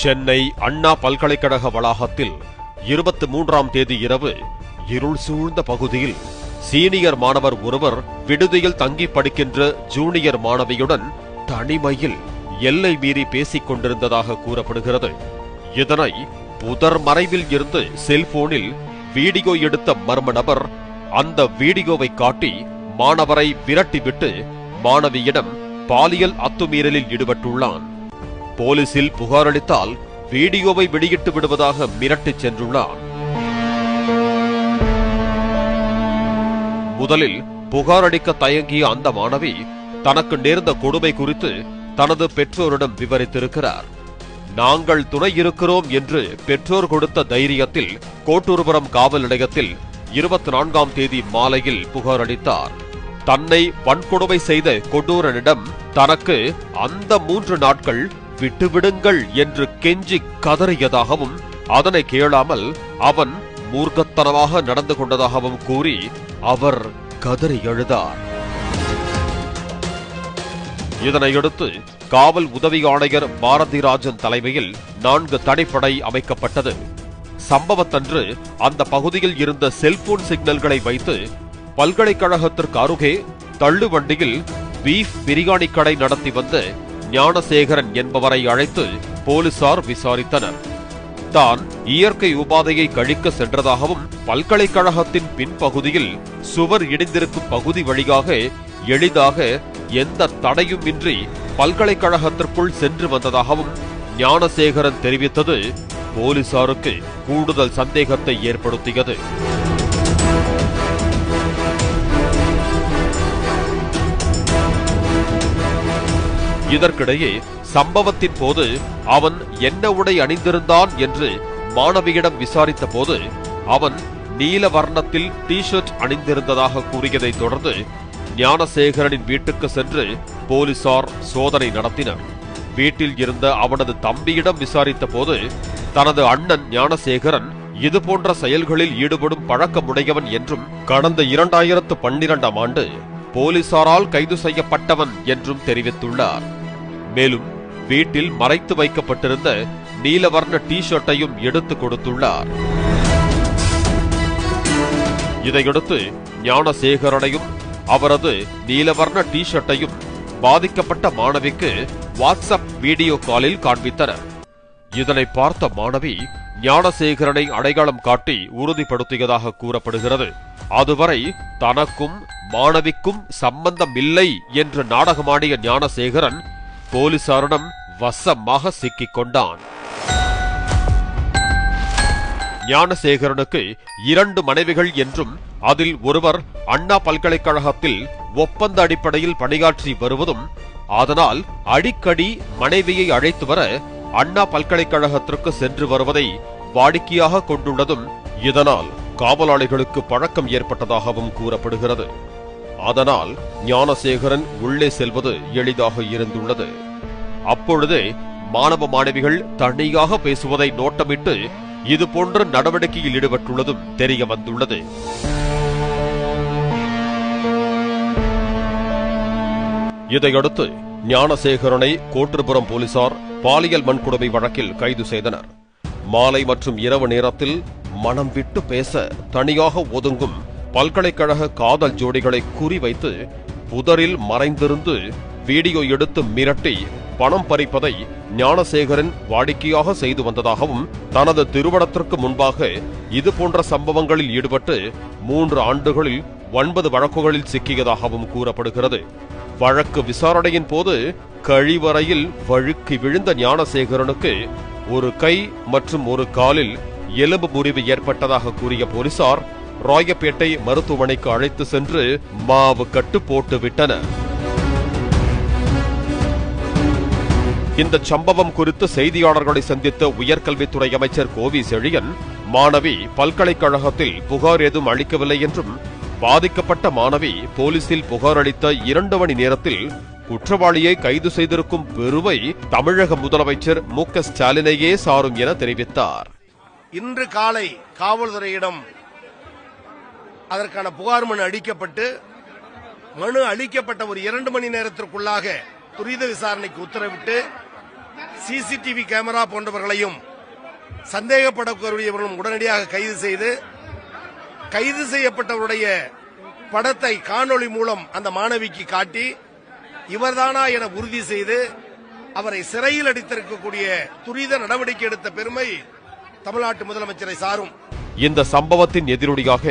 சென்னை அண்ணா பல்கலைக்கழக வளாகத்தில் இருபத்தி மூன்றாம் தேதி இரவு இருள் சூழ்ந்த பகுதியில் சீனியர் மாணவர் ஒருவர் விடுதியில் தங்கி படிக்கின்ற ஜூனியர் மாணவியுடன் தனிமையில் எல்லை மீறி பேசிக் கொண்டிருந்ததாக கூறப்படுகிறது. இதனை புதர் மறைவில் இருந்து செல்போனில் வீடியோ எடுத்த மர்ம நபர் அந்த வீடியோவை காட்டி மாணவரை விரட்டிவிட்டு மாணவியிடம் பாலியல் அத்துமீறலில் ஈடுபட்டுள்ளான். போலீசில் புகாரளித்தால் வீடியோவை வெளியிட்டு விடுவதாக மிரட்டிச் சென்றுள்ளான் முதலில் புகார் அளிக்க தயங்கிய அந்த மாணவி தனக்கு நேர்ந்த கொடுமை குறித்து தனது பெற்றோரிடம் விவரித்திருக்கிறார். நாங்கள் துணை இருக்கிறோம் என்று பெற்றோர் கொடுத்த தைரியத்தில் கோட்டூர்புரம் காவல் நிலையத்தில் இருபத்தி நான்காம் தேதி மாலையில் புகார் அளித்தார். தன்னை வன்கொடுமை செய்த கொடூரனிடம் தனக்கு அந்த மூன்று நாட்கள் விட்டுவிடுங்கள் என்று கெஞ்சி கதறியதாகவும் அதனை கேளாமல் அவன் மூர்க்கத்தனமாக நடந்து கொண்டதாகவும் கூறி அவர் கதறி எழுதார் இதனையடுத்து காவல் உதவி ஆணையர் பாரதிராஜன் தலைமையில் நான்கு தனிப்படை அமைக்கப்பட்டது. சம்பவத்தன்று அந்த பகுதியில் இருந்த செல்போன் சிக்னல்களை வைத்து பல்கலைக்கழகத்திற்கு அருகே தள்ளுவண்டியில் பீஃப் பிரியாணி கடை நடத்தி வந்து ஞானசேகரன் என்பவரை அழைத்து போலீசார் விசாரித்தனர். தான் இயற்கை உபாதையை கழிக்க சென்றதாகவும் பல்கலைக்கழகத்தின் பின்பகுதியில் சுவர் இடிந்திருக்கும் பகுதி வழியாக எளிதாக எந்த தடையும் இன்றி பல்கலைக்கழகத்திற்குள் சென்று வந்ததாகவும் ஞானசேகரன் தெரிவித்தது போலீசாருக்கு கூடுதல் சந்தேகத்தை ஏற்படுத்தியது. இதற்கிடையே சம்பவத்தின் போது அவன் என்ன உடை அணிந்திருந்தான் என்று மாணவியிடம் விசாரித்த போது அவன் நீல வர்ணத்தில் டி ஷர்ட் அணிந்திருந்ததாக கூறியதைத் தொடர்ந்து ஞானசேகரனின் வீட்டுக்கு சென்று போலீசார் சோதனை நடத்தினர். வீட்டில் இருந்த அவனது தம்பியிடம் விசாரித்த போது தனது அண்ணன் ஞானசேகரன் இது போன்ற செயல்களில் ஈடுபடும் பழக்கமுடையவன் என்றும் கடந்த இரண்டாயிரத்து பன்னிரண்டாம் ஆண்டு போலீசாரால் கைது செய்யப்பட்டவன் என்றும் தெரிவித்துள்ளார். மேலும் வீட்டில் மறைத்து வைக்கப்பட்டிருந்த நீலவர்ண டி ஷர்ட்டையும் எடுத்து கொடுத்துள்ளார். இதையடுத்து ஞானசேகரனையும் அவரது நீலவர்ண டி ஷர்ட்டையும் பாதிக்கப்பட்ட மாணவிக்கு வாட்ஸ்அப் வீடியோ காலில் காண்பித்தனர். இதனை பார்த்த மாணவி ஞானசேகரனை அடையாளம் காட்டி உறுதிப்படுத்தியதாக கூறப்படுகிறது. அதுவரை தனக்கும் மாணவிக்கும் சம்பந்தம் இல்லை என்று நாடகமாடிய ஞானசேகரன் போலீசாரிடம் வசமாக சிக்கிக் கொண்டான் ஞானசேகரனுக்கு இரண்டு மனைவிகள் என்றும் அதில் ஒருவர் அண்ணா பல்கலைக்கழகத்தில் ஒப்பந்த அடிப்படையில் பணியாற்றி வருவதும் அதனால் அடிக்கடி மனைவியை அழைத்து வர அண்ணா பல்கலைக்கழகத்திற்கு சென்று வருவதை வாடிக்கையாக கொண்டுள்ளதும் இதனால் காவலாளிகளுக்கு பழக்கம் ஏற்பட்டதாகவும் கூறப்படுகிறது. அதனால் ஞானசேகரன் உள்ளே செல்வது எளிதாக இருந்துள்ளது. அப்பொழுதே மாணவ மாணவிகள் தனியாக பேசுவதை நோட்டமிட்டு இது போன்ற நடவடிக்கையில் ஈடுபட்டுள்ளதும் தெரிய வந்துள்ளது. இதையடுத்து ஞானசேகரனை கோட்டுப்புறம் போலீசார் பாலியல் வன்கொடுமை வழக்கில் கைது செய்தனர். மாலை மற்றும் இரவு நேரத்தில் மனம் விட்டு பேச தனியாக ஒதுங்கும் பல்கலைக்கழக காதல் ஜோடிகளை குறிவைத்து புதரில் மறைந்திருந்து வீடியோ எடுத்து மிரட்டி பணம் பறிப்பதை ஞானசேகரன் வாடிக்கையாக செய்து வந்ததாகவும் தனது திருமணத்திற்கு முன்பாக இது போன்ற சம்பவங்களில் ஈடுபட்டு மூன்று ஆண்டுகளில் ஒன்பது வழக்குகளில் சிக்கியதாகவும் கூறப்படுகிறது. வழக்கு விசாரணையின் போது கழிவறையில் வழுக்கி விழுந்த ஞானசேகரனுக்கு ஒரு கை மற்றும் ஒரு காலில் எலும்பு முறிவு ஏற்பட்டதாக கூறிய போலீசார் ராயப்பேட்டை மருத்துவமனைக்கு அழைத்து சென்று மாவு கட்டு போட்டு விட்டனர் இந்த சம்பவம் குறித்து செய்தியாளர்களை சந்தித்த உயர்கல்வித்துறை அமைச்சர் கோவி செழியன் மாணவி பல்கலைக்கழகத்தில் புகார் ஏதும் அளிக்கவில்லை என்றும் பாதிக்கப்பட்ட மாணவி போலீசில் புகார் அளித்த இரண்டு மணி நேரத்தில் குற்றவாளியை கைது செய்திருக்கும் பெருவை தமிழக முதலமைச்சர் மு க ஸ்டாலினையே சாரும் என தெரிவித்தார். இன்று காலை காவல்துறையிடம் அதற்கான புகார் மனு அளிக்கப்பட்டு மனு அளிக்கப்பட்ட ஒரு இரண்டு மணி நேரத்திற்குள்ளாக துரித விசாரணைக்கு உத்தரவிட்டு சிசிடிவி கேமரா போன்றவர்களையும் சந்தேகப்படக்கூடியவர்களும் உடனடியாக கைது செய்து கைது செய்யப்பட்டவருடைய படத்தை காணொளி மூலம் அந்த மாணவிக்கு காட்டி இவர்தானா என உறுதி செய்து அவரை சிறையில் அடித்திருக்கக்கூடிய துரித நடவடிக்கை எடுத்த பெருமை தமிழ்நாட்டு முதலமைச்சரை சாரும். இந்த சம்பவத்தின் எதிரொலியாக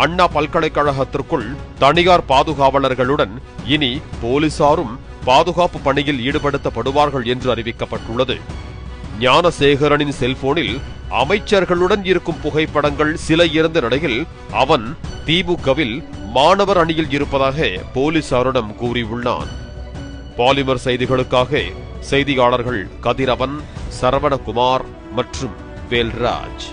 அண்ணா பல்கலைக்கழகத்திற்குள் தனியார் பாதுகாவலர்களுடன் இனி போலீசாரும் பாதுகாப்பு பணியில் ஈடுபடுத்தப்படுவார்கள் என்று அறிவிக்கப்பட்டுள்ளது. ஞானசேகரனின் செல்போனில் அமைச்சர்களுடன் இருக்கும் புகைப்படங்கள் சில இருந்த நிலையில் அவன் திமுகவில் மாணவர் அணியில் இருப்பதாக போலீசாரிடம் கூறியுள்ளான். பாலிமர் செய்திகளுக்காக செய்தியாளர்கள் கதிரவன் சரவணகுமார் மற்றும் வேல்ராஜ்.